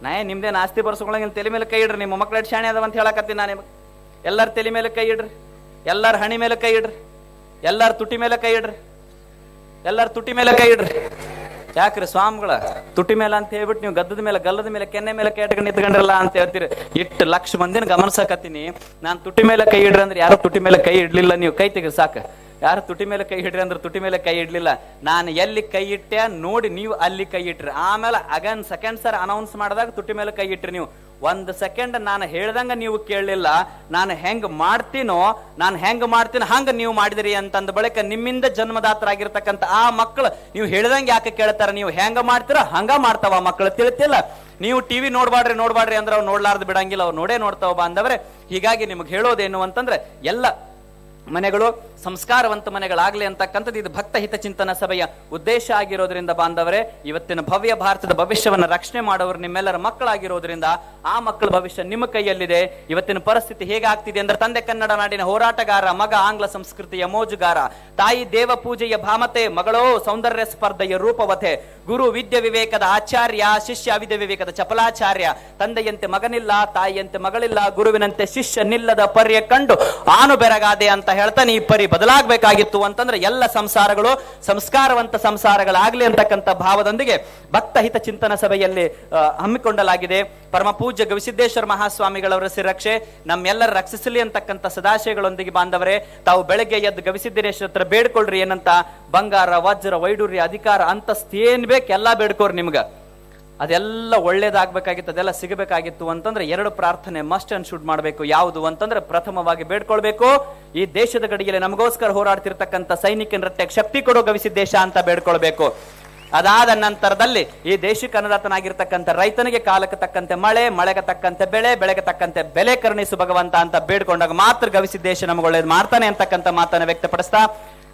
ನಾ ನಿಮ್ದೇನ್ ಆಸ್ತಿ ಬರ್ಸ್ಕೊಳಂಗಿಲ್ಲ ತಲೆ ಮೇಲೆ ಕೈ ಇಡ್ರಿ. ನಿಮ್ಮ ಮಕ್ಳು ಎಷ್ಟು ಶಾಣೆ ಅದಾವ ಅಂತ ಹೇಳಕತ್ತೀನಿ ನಾನು ನಿಮಗೆ. ಎಲ್ಲರ ತಲೆ ಮೇಲೆ ಕೈ ಇಡ್ರಿ. ಎಲ್ಲರ ಹಣಿ ಮೇಲೆ ಕೈ ಇಡ್ರಿ. ಎಲ್ಲರ ತುಟಿ ಮೇಲೆ ಕೈ ಇಡ್ರಿ. ಎಲ್ಲರ ತುಟಿ ಮೇಲೆ ಕೈ ಇಡ್ರಿ. ಯಾಕ್ರಿ ಸ್ವಾಮಿಗಳ? ತುಟಿ ಮೇಲೆ ಅಂತ ಹೇಳ್ಬಿಟ್ಟು ನೀವು ಗದ್ದದ ಮೇಲೆ, ಗಲ್ಲದ ಮೇಲೆ, ಕೆನ್ನೆ ಮೇಲೆ ಕೇಟ್ಕೊಂಡು ನಿಂತ್ಕೊಂಡ್ರಲ್ಲ ಅಂತ ಹೇಳ್ತೀರಿ. ಇಟ್ಟು ಲಕ್ಷ ಮಂದಿನ ಗಮನಿಸಕತ್ತೀನಿ. ನಾನು ತುಟಿ ಮೇಲೆ ಕೈ ಇಡ್ರಿ ಅಂದ್ರೆ ಯಾರು ತುಟಿ ಮೇಲೆ ಕೈ ಇಡ್ಲಿಲ್ಲ? ನೀವು ಕೈ ತೆಗಿ ಸಾಕು. ಯಾರು ತುಟಿ ಮೇಲೆ ಕೈ ಇಡ್ರಿ ಅಂದ್ರೆ ತುಟಿ ಮೇಲೆ ಕೈ ಇಡ್ಲಿಲ್ಲ. ನಾನು ಎಲ್ಲಿ ಕೈ ಇಟ್ಟೆ ನೋಡಿ ನೀವು ಅಲ್ಲಿ ಕೈ ಇಟ್ರಿ. ಆಮೇಲೆ ಅಗನ್ ಸೆಕೆಂಡ್ ಸರ್ ಅನೌನ್ಸ್ ಮಾಡಿದಾಗ ತುಟಿ ಮೇಲೆ ಕೈ ಇಟ್ರಿ ನೀವು. ಒಂದ್ ಸೆಕೆಂಡ್ ನಾನು ಹೇಳ್ದಂಗ ನೀವು ಕೇಳಲಿಲ್ಲ. ನಾನು ಹೆಂಗ್ ಮಾಡ್ತೀನೋ, ನಾನು ಹೆಂಗ್ ಮಾಡ್ತೀನೋ ಹಂಗ ನೀವು ಮಾಡಿದಿರಿ ಅಂತಂದ ಬಳಿಕ ನಿಮ್ಮಿಂದ ಜನ್ಮದಾತರಾಗಿರ್ತಕ್ಕಂಥ ಆ ಮಕ್ಕಳು ನೀವು ಹೇಳ್ದಂಗೆ ಯಾಕೆ ಕೇಳ್ತಾರ? ನೀವು ಹೆಂಗ ಮಾಡ್ತೀರ? ಹಂಗ ಮಾಡ್ತಾವ ಮಕ್ಕಳು ತಿಳಿತಿಲ್ಲ. ನೀವು ಟಿವಿ ನೋಡ್ಬಾಡ್ರಿ ನೋಡ್ಬಾಡ್ರಿ ಅಂದ್ರೆ ಅವ್ರು ನೋಡ್ಲಾರ್ದು ಬಿಡಂಗಿಲ್ಲ. ಅವ್ರು ನೋಡೇ ನೋಡ್ತಾವ ಬಾಂಧವ್ರೆ ಹೀಗಾಗಿ ನಿಮ್ಗೆ ಹೇಳೋದೇನು ಅಂತಂದ್ರೆ, ಎಲ್ಲ ಮನೆಗಳು ಸಂಸ್ಕಾರವಂತ ಮನೆಗಳಾಗಲಿ ಅಂತಕ್ಕಂಥದ್ದು ಇದು ಭಕ್ತ ಹಿತಚಿಂತನ ಸಭೆಯ ಉದ್ದೇಶ ಆಗಿರೋದ್ರಿಂದ ಬಾಂಧವರೇ, ಇವತ್ತಿನ ಭವ್ಯ ಭಾರತದ ಭವಿಷ್ಯವನ್ನ ರಕ್ಷಣೆ ಮಾಡೋರು ನಿಮ್ಮೆಲ್ಲರ ಮಕ್ಕಳಾಗಿರೋದ್ರಿಂದ ಆ ಮಕ್ಕಳ ಭವಿಷ್ಯ ನಿಮ್ಮ ಕೈಯಲ್ಲಿದೆ. ಇವತ್ತಿನ ಪರಿಸ್ಥಿತಿ ಹೇಗಾಗ್ತಿದೆ ಅಂದ್ರೆ ತಂದೆ ಕನ್ನಡ ನಾಡಿನ ಹೋರಾಟಗಾರ, ಮಗ ಆಂಗ್ಲ ಸಂಸ್ಕೃತಿಯ ಮೋಜುಗಾರ, ತಾಯಿ ದೇವ ಪೂಜೆಯ ಭಾಮತೆ, ಮಗಳೋ ಸೌಂದರ್ಯ ಸ್ಪರ್ಧೆಯ ರೂಪವತೆ ಗುರು ವಿದ್ಯೆ ವಿವೇಕದ ಆಚಾರ್ಯ, ಶಿಷ್ಯ ವಿದ್ಯೆ ವಿವೇಕದ ಚಪಲಾಚಾರ್ಯ, ತಂದೆಯಂತೆ ಮಗನಿಲ್ಲ, ತಾಯಿಯಂತೆ ಮಗಳಿಲ್ಲ, ಗುರುವಿನಂತೆ ಶಿಷ್ಯ ನಿಲ್ಲದ ಪರ್ಯ ಕಂಡು ಆನು ಬೆರಗಾದೆ ಅಂತ ಹೇಳ್ತಾನೆ ಈ ಪರಿ ಬದಲಾಗಬೇಕಾಗಿತ್ತು ಅಂತಂದ್ರೆ ಎಲ್ಲ ಸಂಸಾರಗಳು ಸಂಸ್ಕಾರವಂತ ಸಂಸಾರಗಳಾಗ್ಲಿ ಅಂತಕ್ಕಂಥ ಭಾವದೊಂದಿಗೆ ಭಕ್ತ ಹಿತ ಚಿಂತನ ಸಭೆಯಲ್ಲಿ ಹಮ್ಮಿಕೊಂಡಲಾಗಿದೆ ಪರಮ ಪೂಜ್ಯ ಗವಿಸಿದ್ದೇಶ್ವರ ಮಹಾಸ್ವಾಮಿಗಳವರ ಸಿರಕ್ಷೆ ನಮ್ಮೆಲ್ಲರ ರಕ್ಷಿಸಲಿ ಅಂತಕ್ಕಂಥ ಸದಾಶಯಗಳೊಂದಿಗೆ ಬಾಂಧವರೇ, ತಾವು ಬೆಳಗ್ಗೆ ಎದ್ದು ಗವಿಸಿದ್ದೇಶ್ವರ ಹತ್ರ ಬೇಡ್ಕೊಳ್ರಿ ಏನಂತ ಬಂಗಾರ, ವಜ್ರ, ವೈಡೂರ್ಯ, ಅಧಿಕಾರ, ಅಂತಸ್ತು ಏನ್ ಬೇಕು ಎಲ್ಲ ಬೇಡ್ಕೋರಿ ನಿಮ್ಗ. ಅದೆಲ್ಲ ಒಳ್ಳೇದಾಗಬೇಕಾಗಿತ್ತು, ಅದೆಲ್ಲ ಸಿಗಬೇಕಾಗಿತ್ತು ಅಂತಂದ್ರೆ ಎರಡು ಪ್ರಾರ್ಥನೆ ಮಸ್ಟ್ ಅಂಡ್ ಶುಡ್ ಮಾಡಬೇಕು. ಯಾವುದು ಅಂತಂದ್ರೆ ಪ್ರಥಮವಾಗಿ ಬೇಡ್ಕೊಳ್ಬೇಕು. ಈ ದೇಶದ ಗಡಿಯಲ್ಲಿ ನಮಗೋಸ್ಕರ ಹೋರಾಡ್ತಿರ್ತಕ್ಕಂಥ ಸೈನಿಕ ನೃತ್ಯಕ್ಕೆ ಶಕ್ತಿ ಕೊಡೋ ಗವಿಸಿದ್ದೇಶ ಅಂತ ಬೇಡ್ಕೊಳ್ಬೇಕು. ಅದಾದ ನಂತರದಲ್ಲಿ ಈ ದೇಶಕ್ಕೆ ಅನ್ನದಾತನಾಗಿರ್ತಕ್ಕಂಥ ರೈತನಿಗೆ ಕಾಲಕ್ಕೆ ತಕ್ಕಂತೆ ಮಳೆ, ಮಳೆಗೆ ತಕ್ಕಂತೆ ಬೆಳೆ, ಬೆಳೆಗೆ ತಕ್ಕಂತೆ ಬೆಲೆ ಕರುಣಿಸು ಭಗವಂತ ಅಂತ ಬೇಡ್ಕೊಂಡಾಗ ಮಾತ್ರ ಗವಿಸಿದ್ದೇಶ ನಮಗೆ ಒಳ್ಳೇದು ಮಾಡ್ತಾನೆ ಅಂತಕ್ಕಂಥ ಮಾತನ್ನ ವ್ಯಕ್ತಪಡಿಸ್ತಾ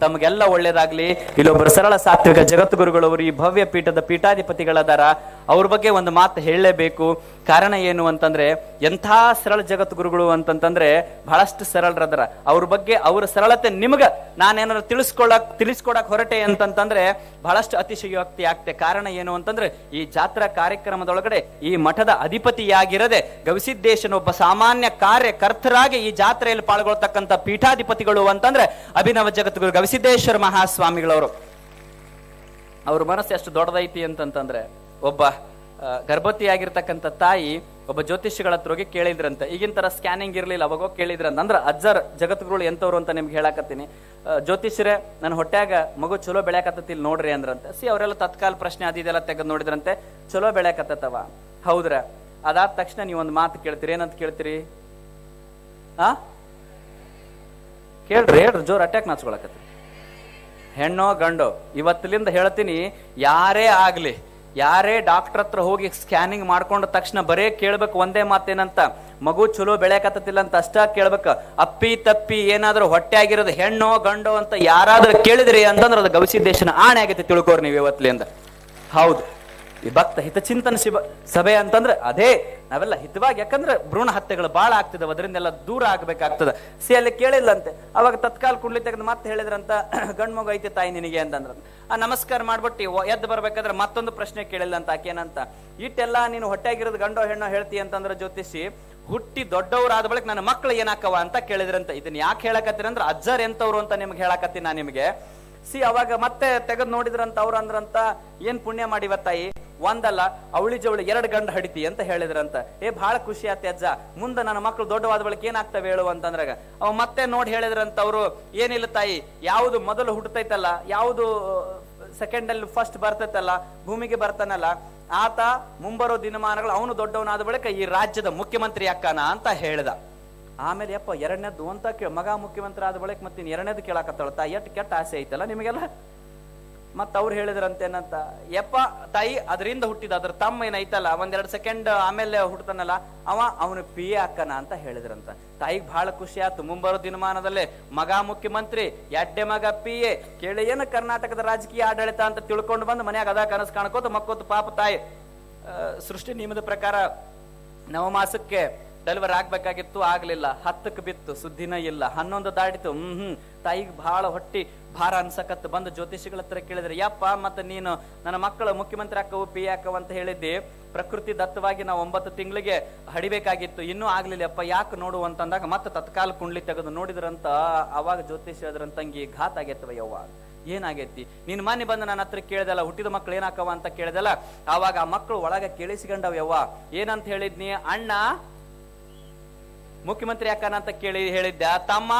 ತಮಗೆಲ್ಲ ಒಳ್ಳೇದಾಗ್ಲಿ. ಇಲ್ಲೊಬ್ಬರು ಸರಳ ಸಾತ್ವಿಕ ಜಗದ್ಗುರುಗಳವರು ಈ ಭವ್ಯ ಪೀಠದ ಪೀಠಾಧಿಪತಿಗಳದಾರ, ಅವ್ರ ಬಗ್ಗೆ ಒಂದು ಮಾತು ಹೇಳಲೇಬೇಕು. ಕಾರಣ ಏನು ಅಂತಂದ್ರೆ, ಎಂಥ ಸರಳ ಜಗದ್ಗುರುಗಳು ಅಂತಂತಂದ್ರೆ ಬಹಳಷ್ಟು ಸರಳರದ್ರ. ಅವ್ರ ಬಗ್ಗೆ ಅವ್ರ ಸರಳತೆ ನಿಮ್ಗ ನಾನೇನಾದ್ರು ತಿಳಿಸ್ಕೊಳಕ್, ತಿಳಿಸ್ಕೊಡಕ್ ಹೊರಟೆ ಅಂತಂತಂದ್ರೆ ಬಹಳಷ್ಟು ಅತಿಶಯೋಕ್ತಿ ಆಗ್ತೆ. ಕಾರಣ ಏನು ಅಂತಂದ್ರೆ, ಈ ಜಾತ್ರಾ ಕಾರ್ಯಕ್ರಮದೊಳಗಡೆ ಈ ಮಠದ ಅಧಿಪತಿಯಾಗಿರದೆ ಗವಿಸಿದ್ದೇಶನ ಒಬ್ಬ ಸಾಮಾನ್ಯ ಕಾರ್ಯಕರ್ತರಾಗಿ ಈ ಜಾತ್ರೆಯಲ್ಲಿ ಪಾಲ್ಗೊಳ್ತಕ್ಕಂಥ ಪೀಠಾಧಿಪತಿಗಳು ಅಂತಂದ್ರೆ ಅಭಿನವ ಜಗದ್ಗುರು ಗವಿಸಿದ್ದೇಶ್ವರ ಮಹಾಸ್ವಾಮಿಗಳವರು. ಅವ್ರ ಮನಸ್ಸು ಎಷ್ಟು ದೊಡ್ಡದೈತಿ ಅಂತಂತಂದ್ರೆ, ಒಬ್ಬ ಗರ್ಭವತಿಯಾಗಿರ್ತಕ್ಕಂಥ ತಾಯಿ ಒಬ್ಬ ಜ್ಯೋತಿಷಿಗಳ ಹತ್ರ ಹೋಗಿ ಕೇಳಿದ್ರಂತೆ. ಈಗಿನ ತರ ಸ್ಕ್ಯಾನಿಂಗ್ ಇರಲಿಲ್ಲ, ಅವಾಗೋ ಕೇಳಿದ್ರಂತ. ಅಂದ್ರೆ ಅಜ್ಜರ್ ಜಗತ್ಗುರುಳು ಎಂತವ್ರು ಅಂತ ನಿಮ್ಗೆ ಹೇಳಾಕತ್ತೀನಿ. ಜ್ಯೋತಿಷ್ಯರೇ, ನನ್ನ ಹೊಟ್ಯಾಗ ಮಗು ಚಲೋ ಬೆಳ್ಯಾಕತ್ತತಿಲ್ ನೋಡ್ರಿ ಅಂದ್ರಂತೆ. ಸಿ, ಅವರೆಲ್ಲ ತತ್ಕಾಲ ಪ್ರಶ್ನೆ ಅದಿದೆಲ್ಲ ತೆಗೆದು ನೋಡಿದ್ರಂತೆ. ಚಲೋ ಬೆಳೆಯಕತ್ತವ ಹೌದ್ರ? ಅದಾದ ತಕ್ಷಣ ನೀವು ಒಂದು ಮಾತು ಕೇಳ್ತೀರಿ. ಏನಂತ ಕೇಳ್ತೀರಿ? ಆ? ಕೇಳ್ರಿ, ಹೇಳ್ರಿ. ಜೋರ್ ಅಟ್ಯಾಕ್ ನಾಚ್ಕೊಳಕತ್ತಿ ಹೆಣ್ಣೋ ಗಂಡೋ, ಇವತ್ತಲಿಂದ ಹೇಳ್ತೀನಿ, ಯಾರೇ ಆಗ್ಲಿ ಯಾರೇ ಡಾಕ್ಟರ್ ಹತ್ರ ಹೋಗಿ ಸ್ಕ್ಯಾನಿಂಗ್ ಮಾಡ್ಕೊಂಡ ತಕ್ಷಣ ಬರೇ ಕೇಳ್ಬೇಕು ಒಂದೇ ಮಾತೇನಂತ, ಮಗು ಚಲೋ ಬೆಳೆಯಕತ್ತಿಲ್ಲ ಅಂತ ಅಷ್ಟ ಕೇಳ್ಬೇಕು. ಅಪ್ಪಿ ತಪ್ಪಿ ಏನಾದ್ರೂ ಹೊಟ್ಟೆ ಆಗಿರೋದು ಹೆಣ್ಣೋ ಗಂಡೋ ಅಂತ ಯಾರಾದ್ರೂ ಕೇಳಿದ್ರಿ ಅಂತಂದ್ರೆ ಅದು ಗವಿಸಿದ್ದೇಶನ ಆಣೆ ಆಗೈತೆ ತಿಳ್ಕೋರಿ ನೀವು ಇವತ್ತಲಿಂದ ಹೌದು. ಈ ಭಕ್ತ ಹಿತಚಿಂತನ ಶಿವ ಸಭೆ ಅಂತಂದ್ರೆ ಅದೇ ನಾವೆಲ್ಲ ಹಿತವಾಗಿ, ಯಾಕಂದ್ರೆ ಭ್ರೂಣ ಹತ್ಯೆಗಳು ಬಹಳ ಆಗ್ತಿದಾವೆ, ಅದರಿಂದೆಲ್ಲ ದೂರ ಆಗ್ಬೇಕಾಗ್ತದೆ. ಸಿ, ಅಲ್ಲಿ ಕೇಳಿಲ್ಲಂತೆ ಅವಾಗ ತತ್ಕಾಲ ಕುಂಡ್ಲಿ ತೆಗೆದು ಮತ್ತೆ ಹೇಳಿದ್ರಂತ, ಗಂಡು ಐತೆ ತಾಯಿ ನಿನಗೆ ಅಂತಂದ್ರ. ಆ ನಮಸ್ಕಾರ ಮಾಡ್ಬಿಟ್ಟು ಎದ್ದು ಬರ್ಬೇಕಾದ್ರೆ ಮತ್ತೊಂದು ಪ್ರಶ್ನೆ ಕೇಳಿಲ್ಲ ಅಂತ ಆಕೇನಂತ. ಇಟ್ಟೆಲ್ಲ, ನೀನು ಹೊಟ್ಟೆಗಿರೋದು ಗಂಡೋ ಹೆಣ್ಣೋ ಹೇಳ್ತಿ ಅಂತಂದ್ರೆ ಜ್ಯೋತಿಷಿ, ಹುಟ್ಟಿ ದೊಡ್ಡವರಾದ ಬಳಿಕ ನನ್ನ ಮಕ್ಳು ಏನಾಕವ ಅಂತ ಕೇಳಿದ್ರಂತ. ಇದನ್ನ ಯಾಕೆ ಹೇಳಕತ್ತೀರಿ ಅಂದ್ರೆ ಅಜ್ಜರ್ ಎಂತವ್ರು ಅಂತ ನಿಮ್ಗೆ ಹೇಳಕತ್ತೀನಿ ನಾ ನಿಮಗೆ. ಸಿ, ಅವಾಗ ಮತ್ತೆ ತೆಗೆದು ನೋಡಿದ್ರಂತ ಅವ್ರು ಅಂದ್ರಂತ, ಏನ್ ಪುಣ್ಯ ಮಾಡಿವ ತಾಯಿ ಒಂದಲ್ಲ, ಅವಳಿ ಜವಳಿ ಎರಡು ಗಂಡ ಹಡಿತಿ ಅಂತ ಹೇಳಿದ್ರಂತ. ಏ ಬಹಳ ಖುಷಿ ಆತೆ ಅಜ್ಜ. ಮುಂದೆ ನನ್ನ ಮಕ್ಕಳು ದೊಡ್ಡವಾದ ಬಳಿಕ ಏನಾಗ್ತವೆ ಹೇಳು ಅಂತಂದ್ರಾಗ. ಅವ ಮತ್ತೆ ನೋಡಿ ಹೇಳಿದ್ರಂತ ಅವರು, ಏನಿಲ್ಲ ತಾಯಿ, ಯಾವುದು ಮೊದಲು ಹುಟ್ಟತೈತಲ್ಲ ಯಾವುದು ಸೆಕೆಂಡ್ ಅಲ್ಲಿ ಫಸ್ಟ್ ಬರ್ತೈತಲ್ಲ, ಭೂಮಿಗೆ ಬರ್ತಾನಲ್ಲ, ಆತ ಮುಂಬರೋ ದಿನಮಾನಗಳು ಅವನು ದೊಡ್ಡವನಾದ ಬಳಿಕ ಈ ರಾಜ್ಯದ ಮುಖ್ಯಮಂತ್ರಿ ಅಕ್ಕನ ಅಂತ ಹೇಳ್ದ. ಆಮೇಲೆ ಯಪ್ಪ, ಎರಡನೇದ್ದು ಅಂತ ಕೇಳ. ಮಗ ಮುಖ್ಯಮಂತ್ರಿ ಆದ ಬಳಿಕ ಮತ್ತೆ ಎರಡನೇದು ಕೇಳಕತ್ತಾಳ. ತಾಯಿ, ಎಷ್ಟು ಕೆಟ್ಟ ಆಸೆ ಐತಲ್ಲ ನಿಮಗೆಲ್ಲ? ಮತ್ತ ಅವ್ರು ಹೇಳಿದ್ರಂತೆ ಏನಂತ, ಯಪ್ಪ, ತಾಯಿ ಅದರಿಂದ ಹುಟ್ಟಿದ, ಅದ್ರ ತಮ್ಮ ಏನೈತಲ್ಲ, ಒಂದೆರಡು ಸೆಕೆಂಡ್ ಆಮೇಲೆ ಹುಟ್ಟತಾನಲ್ಲ ಅವ ಅವನು ಪಿ ಎ ಅಕ್ಕನ ಅಂತ ಹೇಳಿದ್ರಂತ. ತಾಯಿಗೆ ಬಹಳ ಖುಷಿ ಆಯ್ತು, ಮುಂಬರೋ ದಿನಮಾನದಲ್ಲಿ, ಮಗ ಮುಖ್ಯಮಂತ್ರಿ, ಎಡ್ಡೆ ಮಗ ಪಿ ಎ, ಕೇಳಿ ಏನು ಕರ್ನಾಟಕದ ರಾಜಕೀಯ ಆಡಳಿತ ಅಂತ ತಿಳ್ಕೊಂಡು ಬಂದು ಮನ್ಯಾಗ ಅದ ಕನಸು ಕಾಣ್ಕೋತ, ಮಕ್ಕೋತು ಪಾಪ ತಾಯಿ. ಸೃಷ್ಟಿ ನಿಯಮದ ಪ್ರಕಾರ ನವಮಾಸಕ್ಕೆ ಡೆಲಿವರ್ ಆಗ್ಬೇಕಾಗಿತ್ತು, ಆಗ್ಲಿಲ್ಲ. ಹತ್ತಕ್ಕೆ ಬಿತ್ತು, ಸುದ್ದಿನ ಇಲ್ಲ. ಹನ್ನೊಂದು ದಾಟಿತು, ಹ್ಮ್ ಹ್ಮ್. ತಾಯಿಗೆ ಬಹಳ ಹೊಟ್ಟಿ ಭಾರ ಅನ್ಸಕತ್ ಬಂದು ಜ್ಯೋತಿಷಿಗಳ ಹತ್ರ ಕೇಳಿದ್ರೆ, ಯಪ್ಪ, ಮತ್ತೆ ನೀನು ನನ್ನ ಮಕ್ಕಳು ಮುಖ್ಯಮಂತ್ರಿ ಅಕ್ಕವು ಪಿ ಅಕ್ಕವು ಅಂತ ಹೇಳಿದ್ದಿ. ಪ್ರಕೃತಿ ದತ್ತವಾಗಿ ನಾವು ಒಂಬತ್ತು ತಿಂಗಳಿಗೆ ಹಡಿಬೇಕಾಗಿತ್ತು. ಇನ್ನೂ ಆಗ್ಲಿಲ್ಲಪ್ಪ ಯಾಕೆ ನೋಡು? ಅಂತಂದಾಗ ಮತ್ತೆ ತತ್ಕಾಲ ಕುಂಡ್ಲಿ ತೆಗೆದು ನೋಡಿದ್ರಂತ ಅವಾಗ ಜ್ಯೋತಿಷಿ ಅದ್ರಂತಂಗಿ ಘಾತ್ ಆಗೈತವ ಯವ್ವ. ಏನಾಗೈತಿ ನೀನ್ ಮನೆ ಬಂದು ನನ್ನ ಹತ್ರ ಕೇಳ್ದಲ್ಲ, ಹುಟ್ಟಿದ ಮಕ್ಳು ಏನಾಕವ ಅಂತ ಕೇಳ್ದಲ್ಲ ಆವಾಗ ಆ ಮಕ್ಕಳು ಒಳಗ ಕೇಳಿಸಿಕೊಂಡವ್ ಯವ್ವ. ಏನಂತ ಹೇಳಿದ್ನಿ? ಅಣ್ಣ, ಮುಖ್ಯಮಂತ್ರಿ ಅಕ್ಕನ ಅಂತ ಕೇಳಿ ಹೇಳಿದ್ದ ತಮ್ಮ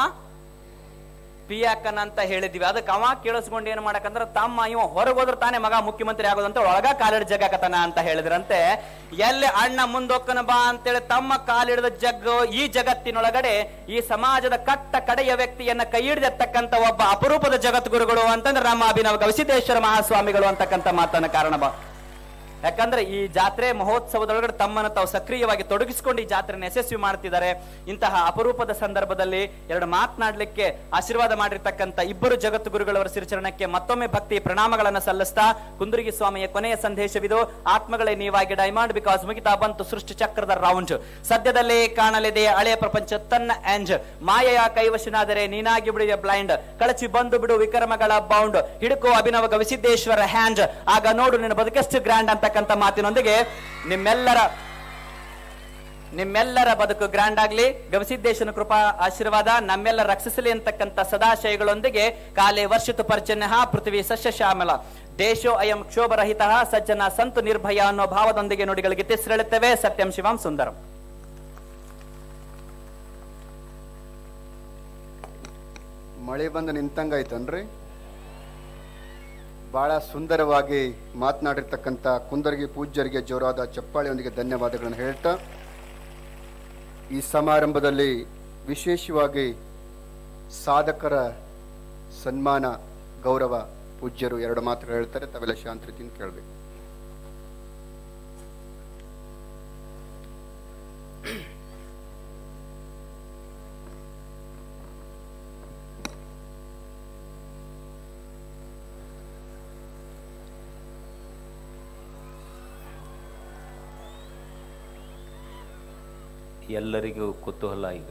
ಪಿ ಅಕ್ಕನ ಅಂತ ಹೇಳಿದ್ವಿ ಅದಕ್ಕೆ ಅವ ಕೇಳಿಸ್ಕೊಂಡು ಏನ್ ಮಾಡಕಂದ್ರ, ತಮ್ಮ ಇವ ಹೊರಗೋದ್ರ ತಾನೇ ಮಗ ಮುಖ್ಯಮಂತ್ರಿ ಆಗೋದಂತ ಒಳಗ ಕಾಲಿಡ ಜಗ್ಗಾಕತಾನ ಅಂತ ಹೇಳಿದ್ರಂತೆ. ಎಲ್ಲಿ ಅಣ್ಣ ಮುಂದೋಕ್ಕನ ಬಾ ಅಂತೇಳಿ ತಮ್ಮ ಕಾಲಿಡಿದ ಜಗ್ಗು ಈ ಜಗತ್ತಿನೊಳಗಡೆ ಈ ಸಮಾಜದ ಕಟ್ಟ ಕಡೆಯ ವ್ಯಕ್ತಿಯನ್ನ ಕೈ ಹಿಡಿದಿರ್ತಕ್ಕಂಥ ಒಬ್ಬ ಅಪರೂಪದ ಜಗದ್ಗುರುಗಳು ಅಂತಂದ್ರೆ ನಮ್ಮ ಅಭಿನವ ಗವಿಸಿದ್ದೇಶ್ವರ ಮಹಾಸ್ವಾಮಿಗಳು ಅಂತಕ್ಕಂಥ ಮಾತನ್ನ ಕಾರಣ ಯಾಕಂದ್ರೆ ಈ ಜಾತ್ರೆ ಮಹೋತ್ಸವದೊಳಗಡೆ ತಮ್ಮನ್ನು ತಾವು ಸಕ್ರಿಯವಾಗಿ ತೊಡಗಿಸಿಕೊಂಡು ಈ ಜಾತ್ರೆಯನ್ನು ಯಶಸ್ವಿ ಮಾಡ್ತಿದ್ದಾರೆ. ಇಂತಹ ಅಪರೂಪದ ಸಂದರ್ಭದಲ್ಲಿ ಎರಡು ಮಾತನಾಡಲಿಕ್ಕೆ ಆಶೀರ್ವಾದ ಮಾಡಿರ್ತಕ್ಕಂಥ ಇಬ್ಬರು ಜಗತ್ತು ಗುರುಗಳವರ ಸಿರಿಚರಣಕ್ಕೆ ಮತ್ತೊಮ್ಮೆ ಭಕ್ತಿ ಪ್ರಣಾಮಗಳನ್ನು ಸಲ್ಲಿಸ್ತಾ ಕುಂದುರಿಗಿ ಸ್ವಾಮಿಯ ಕೊನೆಯ ಸಂದೇಶವಿದು. ಆತ್ಮಗಳೇ ನೀವಾಗಿ ಡೈಮಾಂಡ್ ಬಿಕಾಸ್ ಮುಗಿತಾ ಬಂತು ಸೃಷ್ಟಿ ಚಕ್ರದ ರೌಂಡ್. ಸದ್ಯದಲ್ಲೇ ಕಾಣಲಿದೆ ಹಳೆಯ ಪ್ರಪಂಚ ತನ್ನ ಆಂಜ್ ಮಾಯೆಯ ಕೈವಶನಾದರೆ ನೀನಾಗಿ ಬಿಡುವ ಬ್ಲೈಂಡ್. ಕಳಚಿ ಬಂದು ಬಿಡು ವಿಕ್ರಮಗಳ ಬೌಂಡ್. ಹಿಡುಕೋ ಅಭಿನವ ಗವಿಸಿದ್ದೇಶ್ವರ ಹ್ಯಾಂಡ್. ಆಗ ನೋಡು ನಿನ್ನ ಬದುಕೆಷ್ಟು ಗ್ರ್ಯಾಂಡ್ ಅಂತಕ್ಕಂಥ ಮಾತಿನೊಂದಿಗೆ ನಿಮ್ಮೆಲ್ಲರ ನಿಮ್ಮೆಲ್ಲರ ಬದುಕು ಗ್ರ್ಯಾಂಡ್ ಆಗ್ಲಿ. ಗವಿಸಿದ್ದೇಶನ ಕೃಪಾ ಆಶೀರ್ವಾದ, ನಮ್ಮೆಲ್ಲ ರಕ್ಷಿಸಲಿ ಅಂತಕ್ಕಂಥ ಸದಾಶಯಗಳೊಂದಿಗೆ ಕಾಲೇ ವರ್ಷಿತು ಪರ್ಜನ್ಯ ಪೃಥ್ವಿ ಸಸ್ಯ ಶ್ಯಾಮಲ. ದೇಶೋ ಅಯಂ ಕ್ಷೋಭರಹಿತ ಸಜ್ಜನ ಸಂತು ನಿರ್ಭಯ ಅನ್ನೋ ಭಾವದೊಂದಿಗೆ ನುಡಿಗಳಿಗೆ ತಿಸ್ರೆಳುತ್ತೇವೆ ಸತ್ಯಂ ಶಿವಂ ಸುಂದರಂ. ಮಳೆ ಬಂದು ನಿಂತಂಗಾಯ್ತನ್ರಿ? ಬಹಳ ಸುಂದರವಾಗಿ ಮಾತನಾಡಿರ್ತಕ್ಕಂಥ ಕುಂದರಿಗೆ ಪೂಜ್ಯರಿಗೆ ಜೋರಾದ ಚಪ್ಪಾಳೆಯೊಂದಿಗೆ ಧನ್ಯವಾದಗಳನ್ನು ಹೇಳ್ತಾ, ಈ ಸಮಾರಂಭದಲ್ಲಿ ವಿಶೇಷವಾಗಿ ಸಾಧಕರ ಸನ್ಮಾನ, ಗೌರವ ಪೂಜ್ಯರು ಎರಡು ಮಾತುಗಳು ಹೇಳ್ತಾರೆ, ತಾವೆಲ್ಲ ಶಾಂತ ರೀತಿಯಿಂದ ಕೇಳಬೇಕು. ಎಲ್ಲರಿಗೂ ಕುತೂಹಲ ಈಗ.